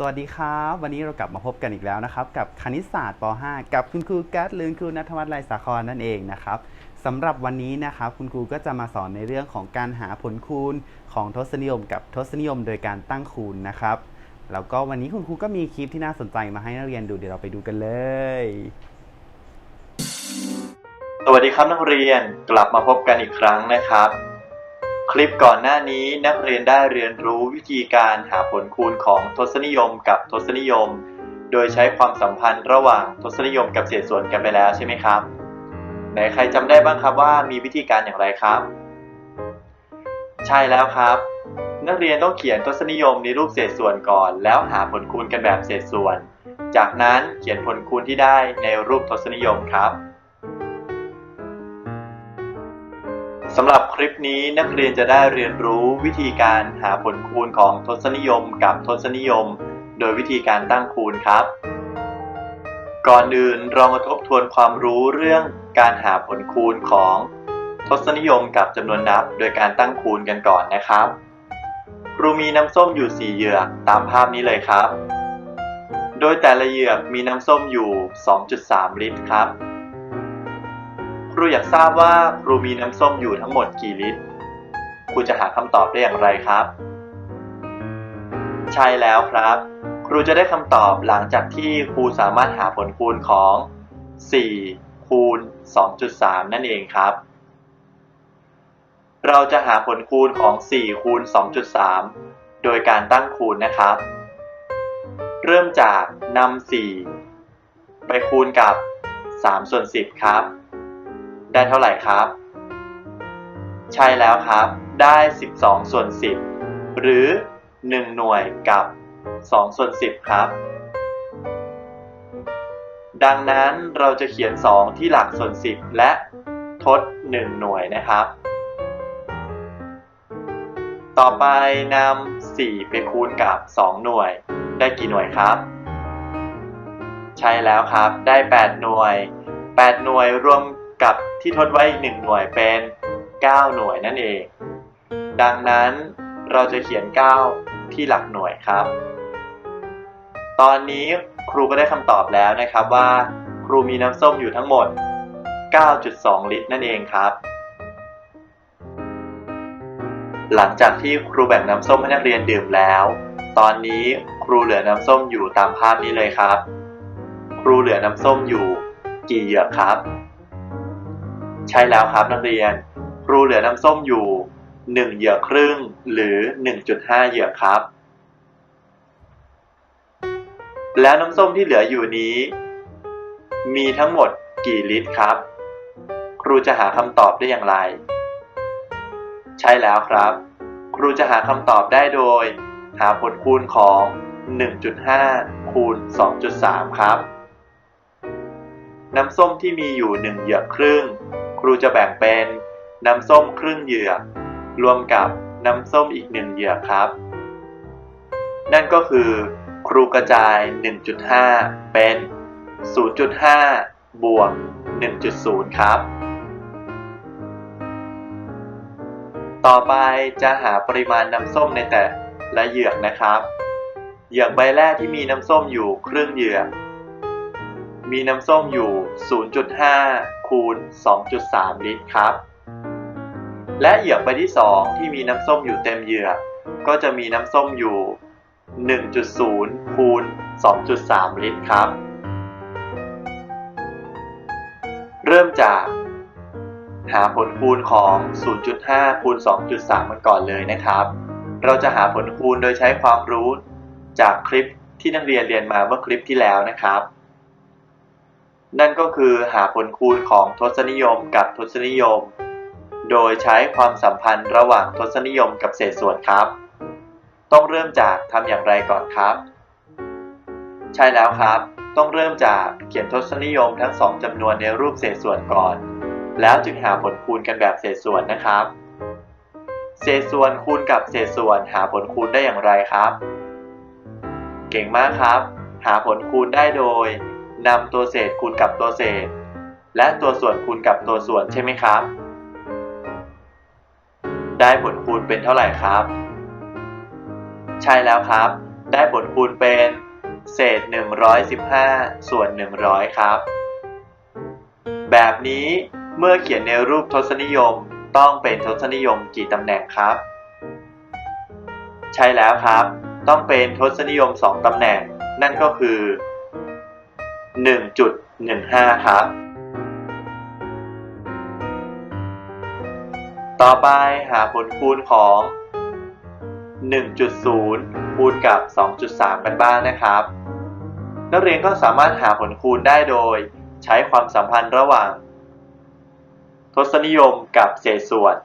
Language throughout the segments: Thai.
สวัสดีครับ วันนี้เรากลับมาพบกันอีกแล้วนะครับ กับคณิตศาสตร์ป .5 กับคุณครูแก๊สหรือครูนัทวัฒน์ไลสาครนั่นเองนะครับสำหรับวันนี้นะครับคุณครูก็จะมาสอนในเรื่องของการหาผลคูณของทศนิยม กับทศนิยม โดยการตั้งคูณนะครับแล้วก็วันนี้คุณครูก็มีคลิปที่น่าสนใจมาให้นักเรียนดูเดี๋ยวเราไปดูกันเลย สวัสดีครับนักเรียนกลับมาพบกันอีกครั้งนะครับ คลิปก่อนหน้านี้นักเรียนได้เรียนรู้วิธีการหาผลคูณของทศนิยมกับทศนิยม โดยใช้ความสัมพันธ์ระหว่างทศนิยมกับเศษส่วนกันไปแล้วใช่ไหมครับไหนใครจำได้บ้างครับว่ามีวิธีการอย่างไรครับ ใช่แล้วครับ นักเรียนต้องเขียนทศนิยมในรูปเศษส่วนก่อน แล้วหาผลคูณกันแบบเศษส่วน จากนั้นเขียนผลคูณที่ได้ในรูปทศนิยมครับ สำหรับคลิปนี้นักเรียนจะได้เรียนรู้วิธีการหาผลคูณของทศนิยมกับทศนิยม โดยวิธีการตั้งคูณครับ ก่อนอื่นเรามาทบทวนความรู้เรื่องการหาผลคูณของทศนิยมกับจำนวนนับ โดยการตั้งคูณกันก่อนนะครับครูมีน้ำส้มอยู่4เหยือกตามภาพนี้เลยครับ โดยแต่ละเหยือกมีน้ำส้มอยู่ 2.3 ลิตรครับ รูอยากทราบว่าครูมีน้ำส้มอยู่ทั้งหมดกี่ลิตรครูจะหาคำตอบได้อย่างไรครับ ใช่แล้วครับ ครูจะได้คำตอบหลังจากที่ครูสามารถหาผลคูณของ 4 คูณ 2.3 นั่นเองครับ เราจะหาผลคูณของ 4 คูณ 2.3 โดยการตั้งคูณนะครับ เริ่มจากนำ4ไปคูณกับ3ส่วน10 ครับ ได้เท่าไหร่ครับ ใช่แล้วครับ ได้ 12 ส่วน 10 หรือ 1 หน่วยกับ 2 ส่วน 10 ครับ ดังนั้นเราจะเขียน 2 ที่หลักส่วน 10 และทด 1 หน่วยนะครับ ต่อไปนำ4ไปคูณกับ 2 หน่วย ได้กี่หน่วยครับ ใช่แล้วครับ ได้ 8 หน่วย 8 หน่วยรวมกับ ที่ทดไว้อีก1หน่วยเป็น 9 หน่วยนั่นเอง ดังนั้นเราจะเขียน 9 ที่หลักหน่วยครับ ตอนนี้ครูก็ได้คำตอบแล้วนะครับว่า ครูมีน้ำส้มอยู่ทั้งหมด 9.2 ลิตรนั่นเองครับ หลังจากที่ครูแบ่งน้ำส้มให้นักเรียนดื่มแล้ว ตอนนี้ครูเหลือน้ำส้มอยู่ตามภาพนี้เลยครับ ครูเหลือน้ำส้มอยู่กี่เหยือกครับ ใช่แล้วครับนักเรียน ครูเหลือน้ำส้มอยู่ 1 เหยือกครึ่ง หรือ 1.5 เหยือกครับ แล้วน้ำส้มที่เหลืออยู่นี้ มีทั้งหมดกี่ลิตรครับ ครูจะหาคำตอบได้อย่างไร ใช่แล้วครับ ครูจะหาคำตอบได้โดย หาผลคูณของ 1.5 คูณ 2.3 ครับ น้ำส้มที่มีอยู่ 1 เหยือกครึ่ง ครูจะแบ่งเป็นน้ำส้มครึ่งเหยือกรวมกับน้ำส้มอีก1เหยือกครับ นั่นก็คือ ครูกระจาย 1.5 เป็น 0.5 บวก 1.0 ครับ ต่อไปจะหาปริมาณน้ำส้มในแต่ละเหยือกนะครับ เหยือกใบแรกที่มีน้ำส้มอยู่ครึ่งเหยือก มีน้ำส้มอยู่ 0.5 คูณ 2.3 ลิตรครับ และเหยือกใบที่ 2 ที่มีน้ำส้มอยู่เต็มเหยือกก็จะมีน้ำส้มอยู่ 1.0 คูณ 2.3 ลิตรครับ เริ่มจากหาผลคูณของ 0.5 คูณ 2.3กันก่อนเลยนะครับ เราจะหาผลคูณโดยใช้ความรู้จากคลิปที่นักเรียนเรียนมาเมื่อคลิปที่แล้วนะครับ นั่นก็คือหาผลคูณของทศนิยมกับทศนิยม โดยใช้ความสัมพันธ์ระหว่างทศนิยมกับเศษส่วนครับ ต้องเริ่มจากทำอย่างไรก่อนครับ ใช่แล้วครับ ต้องเริ่มจากเขียนทศนิยมทั้งสองจำนวนในรูปเศษส่วนก่อน แล้วจึงหาผลคูณกันแบบเศษส่วนนะครับ เศษส่วนคูณกับเศษส่วนหาผลคูณได้อย่างไรครับ เก่งมากครับ หาผลคูณได้โดย นำตัวเศษคูณกับตัวเศษ และตัวส่วนคูณกับตัวส่วนใช่ไหมครับ ได้ผลคูณเป็นเท่าไหร่ครับ ใช่แล้วครับ ได้ผลคูณเป็น เศษ 115 ส่วน 100 ครับ แบบนี้เมื่อเขียนในรูปทศนิยมต้องเป็นทศนิยมกี่ตำแหน่งครับ ใช่แล้วครับ ต้องเป็นทศนิยม 2ตำแหน่ง นั่นก็คือ 1.15 ครับ ต่อไปหาผลคูณของ 1.0 คูณกับ 2.3 กันบ้างนะครับ นักเรียนก็สามารถหาผลคูณได้โดยใช้ความสัมพันธ์ระหว่าง ทศนิยมกับเศษส่วน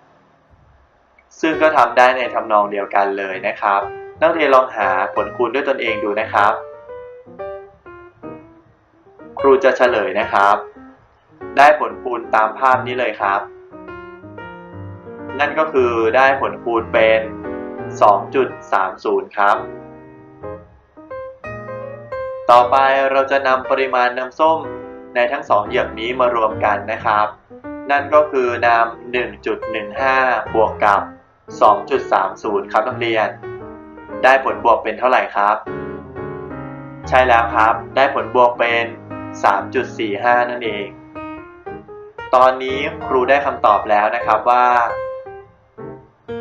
ซึ่งก็ทำได้ในทำนองเดียวกันเลยนะครับ นักเรียนลองหาผลคูณด้วยตนเองดูนะครับ ครูจะเฉลยนะครับ ได้ผลคูณตามภาพนี้เลยครับ นั่นก็คือได้ผลคูณเป็น 2.30 ครับ ต่อไปเราจะนำปริมาณน้ำส้มในทั้งสองเหยือกนี้มารวมกันนะครับ นั่นก็คือนำ1.15 บวกกับ 2.30 ครับนักเรียน ได้ผลบวกเป็นเท่าไหร่ครับ ใช่แล้วครับ ได้ผลบวกเป็น 3.45 นั่นเอง ตอนนี้ครูได้คำตอบแล้วนะครับว่า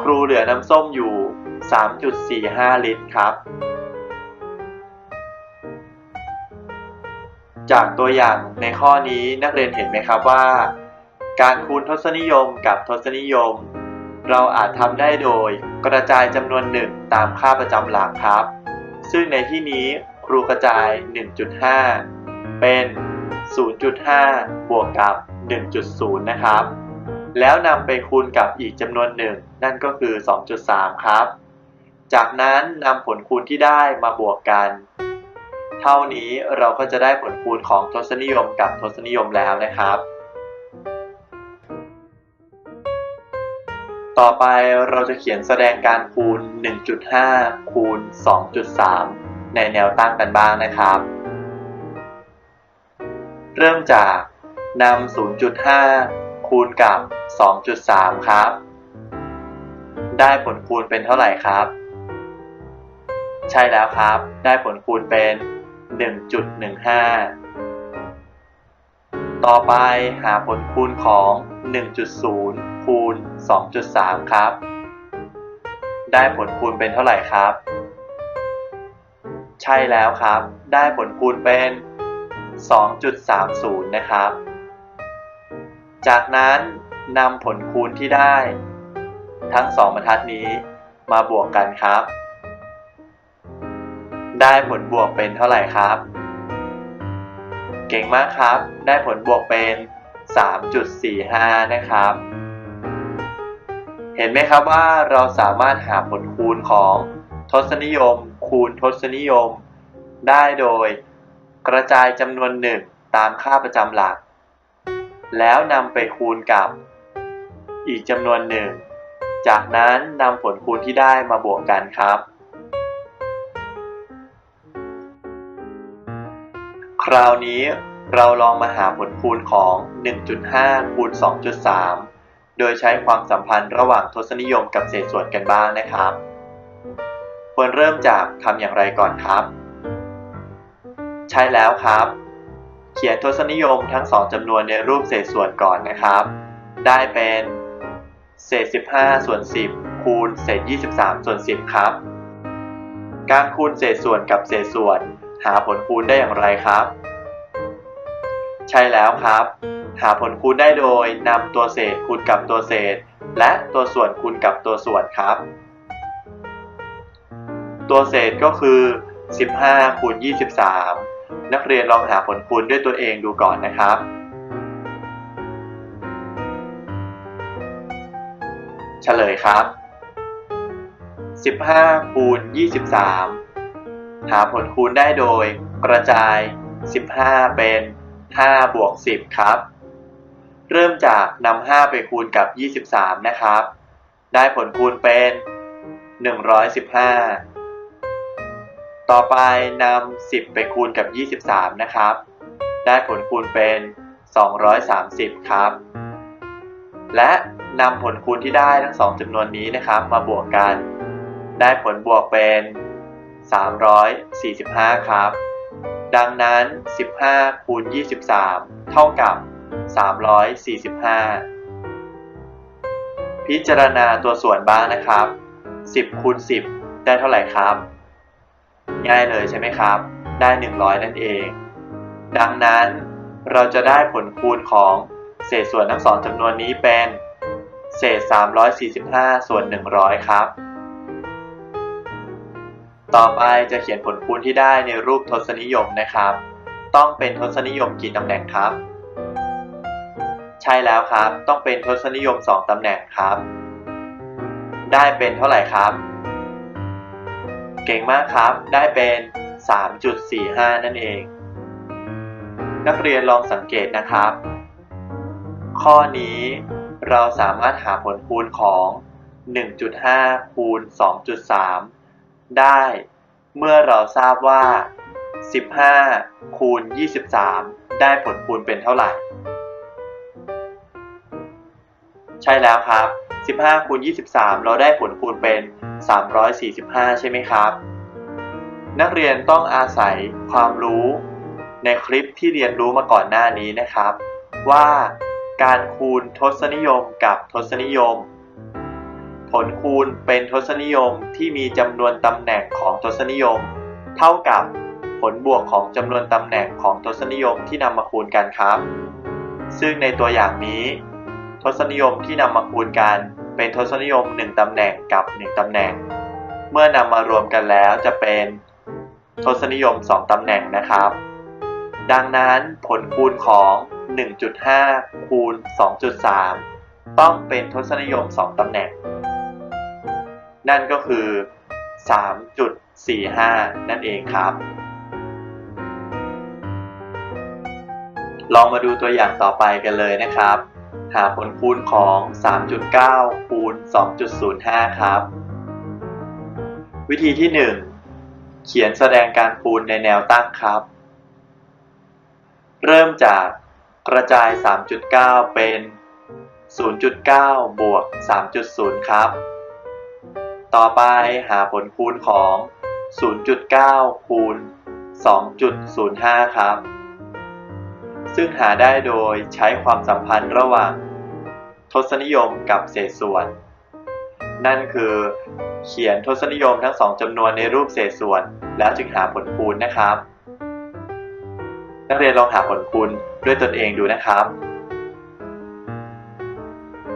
ครูเหลือน้ำส้มอยู่ 3.45 ลิตรครับ จากตัวอย่างในข้อนี้นักเรียนเห็นไหมครับว่า การคูณทศนิยมกับทศนิยม เราอาจทำได้โดยกระจายจำนวนหนึ่งตามค่าประจำหลักครับ ซึ่งในที่นี้ครูกระจาย 1.5 เป็น 0.5 บวกกับ 1.0 นะครับ แล้วนำไปคูณกับอีกจำนวนหนึ่ง นั่นก็คือ 2.3 ครับ จากนั้นนำผลคูณที่ได้มาบวกกัน เท่านี้เราก็จะได้ผลคูณของทศนิยมกับทศนิยมแล้วนะครับ ต่อไปเราจะเขียนแสดงการคูณ 1.5 คูณ 2.3 ในแนวตั้งกันบ้างนะครับ เริ่มจากนำ 0.5 คูณกับ 2.3 ครับ ได้ผลคูณเป็นเท่าไหร่ครับ ใช่แล้วครับ ได้ผลคูณเป็น 1.15 ต่อไปหาผลคูณของ 1.0 คูณ 2.3 ครับ ได้ผลคูณเป็นเท่าไหร่ครับ ใช่แล้วครับ ได้ผลคูณเป็น 2.30 นะครับ จากนั้นนำผลคูณที่ได้ ทั้งสองบรรทัดนี้มาบวกกันครับ ได้ผลบวกเป็นเท่าไหร่ครับ เก่งมากครับ ได้ผลบวกเป็น 3.45 นะครับ เห็นไหมครับว่าเราสามารถหาผลคูณของทศนิยม คูณทศนิยม ได้โดย กระจายจำนวนหนึ่งตามค่าประจำหลัก แล้วนำไปคูณกับ อีกจำนวนหนึ่ง จากนั้นนำผลคูณที่ได้มาบวกกันครับ คราวนี้เราลองมาหาผลคูณของ 1.5 คูณ 2.3 โดยใช้ความสัมพันธ์ระหว่างทศนิยมกับเศษส่วนกันบ้างนะครับ ควรเริ่มจากทำอย่างไรก่อนครับ ใช่แล้วครับ เขียนทศนิยมทั้งสองจำนวนในรูปเศษส่วนก่อนนะครับ ได้เป็นเศษ 15 ส่วน 10 คูณเศษ 23 ส่วน 10 ครับ การคูณเศษส่วนกับเศษส่วน หาผลคูณได้อย่างไรครับ ใช่แล้วครับ หาผลคูณได้โดยนำตัวเศษคูณกับตัวเศษ และตัวส่วนคูณกับตัวส่วนครับ ตัวเศษก็คือ 15 คูณ 23 นักเรียนลองหาผลคูณด้วยตัวเองดูก่อนนะครับ เฉลยครับ 15 คูณ 23 หาผลคูณได้โดยกระจาย 15 เป็น 5 บวก 10 ครับ เริ่มจากนำ5ไปคูณกับ 23 นะครับ ได้ผลคูณเป็น 115 ต่อไปนำ 10 ไปคูณกับ 23 นะครับ ได้ผลคูณเป็น 230 ครับ และนำผลคูณที่ได้ทั้งสองจำนวนนี้นะครับ มาบวกกัน ได้ผลบวกเป็น 345 ครับ ดังนั้น 15 คูณ 23 เท่ากับ 345 พิจารณาตัวส่วนบ้างนะครับ 10 คูณ 10 ได้เท่าไหร่ครับ ง่ายเลยใช่ไหมครับ ได้ 100 นั่นเอง ดังนั้นเราจะได้ผลคูณของเศษส่วนทั้งสองจำนวนนี้เป็น เศษ 345 ส่วน 100 ครับ ต่อไปจะเขียนผลคูณที่ได้ในรูปทศนิยมนะครับ ต้องเป็นทศนิยมกี่ตำแหน่งครับ ใช่แล้วครับ ต้องเป็นทศนิยม 2ตำแหน่งครับ ได้เป็นเท่าไหร่ครับ เก่งมากครับ ได้เป็น 3.45 นั่นเอง นักเรียนลองสังเกตนะครับ ข้อนี้เราสามารถหาผลคูณของ 1.5 คูณ 2.3 ได้เมื่อเราทราบว่า 15 คูณ 23 ได้ผลคูณเป็นเท่าไหร่ ใช่แล้วครับ 15คูณ23 เราได้ผลคูณเป็น 345 ใช่ไหมครับ นักเรียนต้องอาศัยความรู้ในคลิปที่เรียนรู้มาก่อนหน้านี้นะครับ ว่าการคูณทศนิยมกับทศนิยม ผลคูณเป็นทศนิยมที่มีจำนวนตำแหน่งของทศนิยม เท่ากับผลบวกของจำนวนตำแหน่งของทศนิยมที่นำมาคูณกันครับ ซึ่งในตัวอย่างนี้ ทศนิยมที่นำมาคูณกันเป็นทศนิยม 1 ตำแหน่งกับ 1 ตำแหน่ง เมื่อนำมารวมกันแล้วจะเป็นทศนิยม 2 ตำแหน่งนะครับ ดังนั้นผลคูณของ 1.5 คูณ 2.3 ต้องเป็นทศนิยม 2 ตำแหน่ง นั่นก็คือ 3.45 นั่นเองครับ ลองมาดูตัวอย่างต่อไปกันเลยนะครับ หาผลคูณของ 3.9 คูณ 2.05 ครับ วิธีที่ 1 เขียนแสดงการคูณในแนวตั้งครับ เริ่มจากกระจาย 3.9 เป็น 0.9 บวก 3.0 ครับ ต่อไปหาผลคูณของ 0.9 คูณ 2.05 ครับ ซึ่งหาได้โดยใช้ความสัมพันธ์ระหว่าง ทศนิยมกับเศษส่วน นั่นคือเขียนทศนิยมทั้งสองจำนวนในรูปเศษส่วน แล้วจึงหาผลคูณนะครับ นักเรียนลองหาผลคูณด้วยตนเองดูนะครับ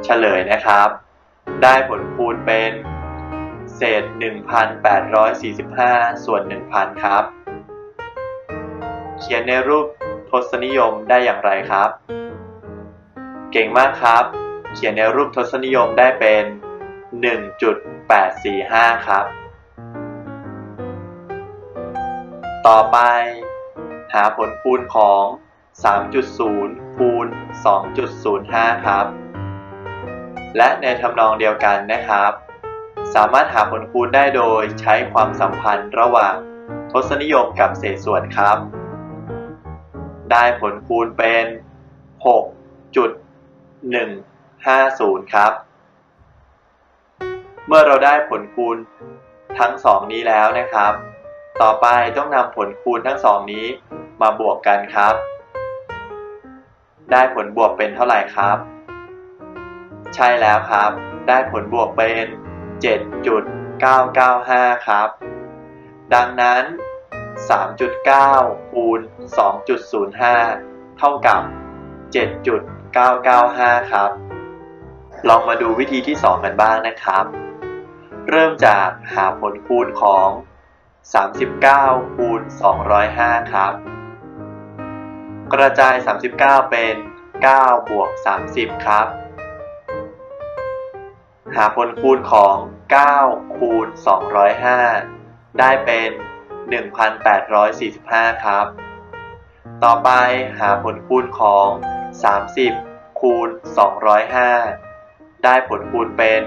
เฉลยนะครับ ได้ผลคูณเป็น เศษ 1,845 ส่วน 1,000 ครับ เขียนในรูป ศนิยมได้อย่างไรครับ เก่งมากครับ เขียนในรูปทศนิยมได้เป็น 1.845 ครับ ต่อไป หาผลคูณของ 3.0 คูณ 2.05 ครับ และในทำนองเดียวกันนะครับ สามารถหาผลคูณได้โดยใช้ความสัมพันธ์ระหว่างทศนิยมกับเศษส่วนครับ ได้ผลคูณเป็น 6.150 ครับ เมื่อเราได้ผลคูณทั้งสองนี้แล้วนะครับ ต่อไปต้องนำผลคูณทั้งสองนี้มาบวกกันครับ ได้ผลบวกเป็นเท่าไหร่ครับ ใช่แล้วครับ ได้ผลบวกเป็น 7.995 ครับ ดังนั้น 3.9คูณ2.05 เท่ากับ 7.995 ครับ ลองมาดูวิธีที่ 2 กันบ้างนะครับ เริ่มจากหาผลคูณของ 39คูณ205 ครับ กระจาย 39 เป็น 9 บวก 30 ครับ หาผลคูณของ 9 คูณ 205 ได้เป็น 1,845 ครับ ต่อไปหาผลคูณของ 30 คูณ 205 ได้ผลคูณเป็น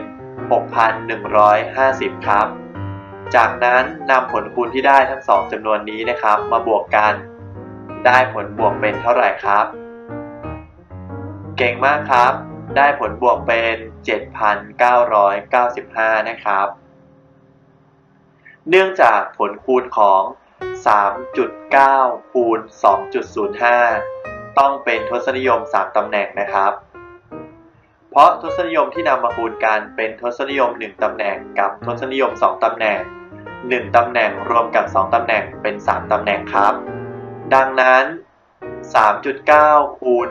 6,150 ครับ จากนั้นนำผลคูณที่ได้ทั้งสองจำนวนนี้นะครับ มาบวกกัน ได้ผลบวกเป็นเท่าไหร่ครับ เก่งมากครับ ได้ผลบวกเป็น 7,995 นะครับ เนื่องจากผลคูณของ 3.9 คูณ 2.05 ต้องเป็นทศนิยม 3 ตำแหน่งนะครับ เพราะทศนิยมที่นำมาคูณกันเป็นทศนิยม 1 ตำแหน่งกับทศนิยม 2 ตำแหน่ง 1 ตำแหน่งรวมกับ 2 ตำแหน่งเป็น 3 ตำแหน่งครับ ดังนั้น 3.9 คูณ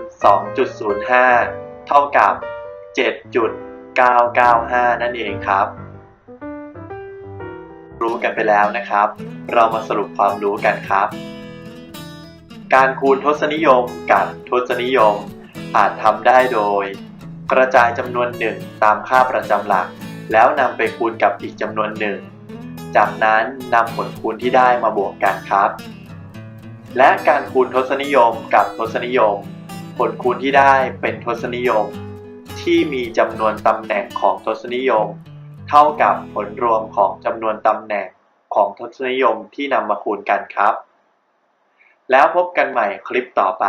2.05 เท่ากับ 7.995 นั่นเองครับ รู้กันไปแล้วนะครับ เรามาสรุปความรู้กันครับ การคูณทศนิยมกับทศนิยม อาจทำได้โดย กระจายจำนวนหนึ่งตามค่าประจำหลัก แล้วนำไปคูณกับอีกจำนวนหนึ่ง จากนั้นนำผลคูณที่ได้มาบวกกันครับ และการคูณทศนิยมกับทศนิยม ผลคูณที่ได้เป็นทศนิยม ที่มีจำนวนตำแหน่งของทศนิยม เท่ากับผลรวมของจำนวนตำแหน่งของทศนิยมที่นำมาคูณกันครับ แล้วพบกันใหม่คลิปต่อไป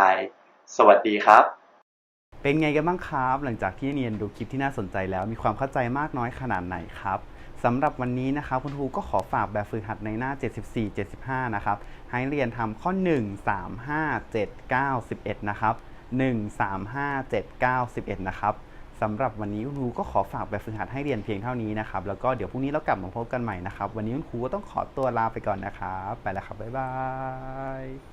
สวัสดีครับ เป็นไงกันบ้างครับ หลังจากที่เรียนดูคลิปที่น่าสนใจแล้วมีความเข้าใจมากน้อยขนาดไหนครับสำหรับวันนี้นะครับคุณครูก็ขอฝากแบบฝึกหัดในหน้า 74 75 นะครับ ให้เรียนทำข้อ 1 3 5 7 9 11 นะครับ 1 3 5 7 9 11 นะครับ สำหรับวันนี้คุณครูก็ขอฝากแบบฝึกหัดให้เรียนเพียงเท่านี้นะครับ แล้วก็เดี๋ยวพรุ่งนี้เรากลับมาพบกันใหม่นะครับ วันนี้คุณครูก็ต้องขอตัวลาไปก่อนนะครับ ไปแล้วครับ บ๊ายบาย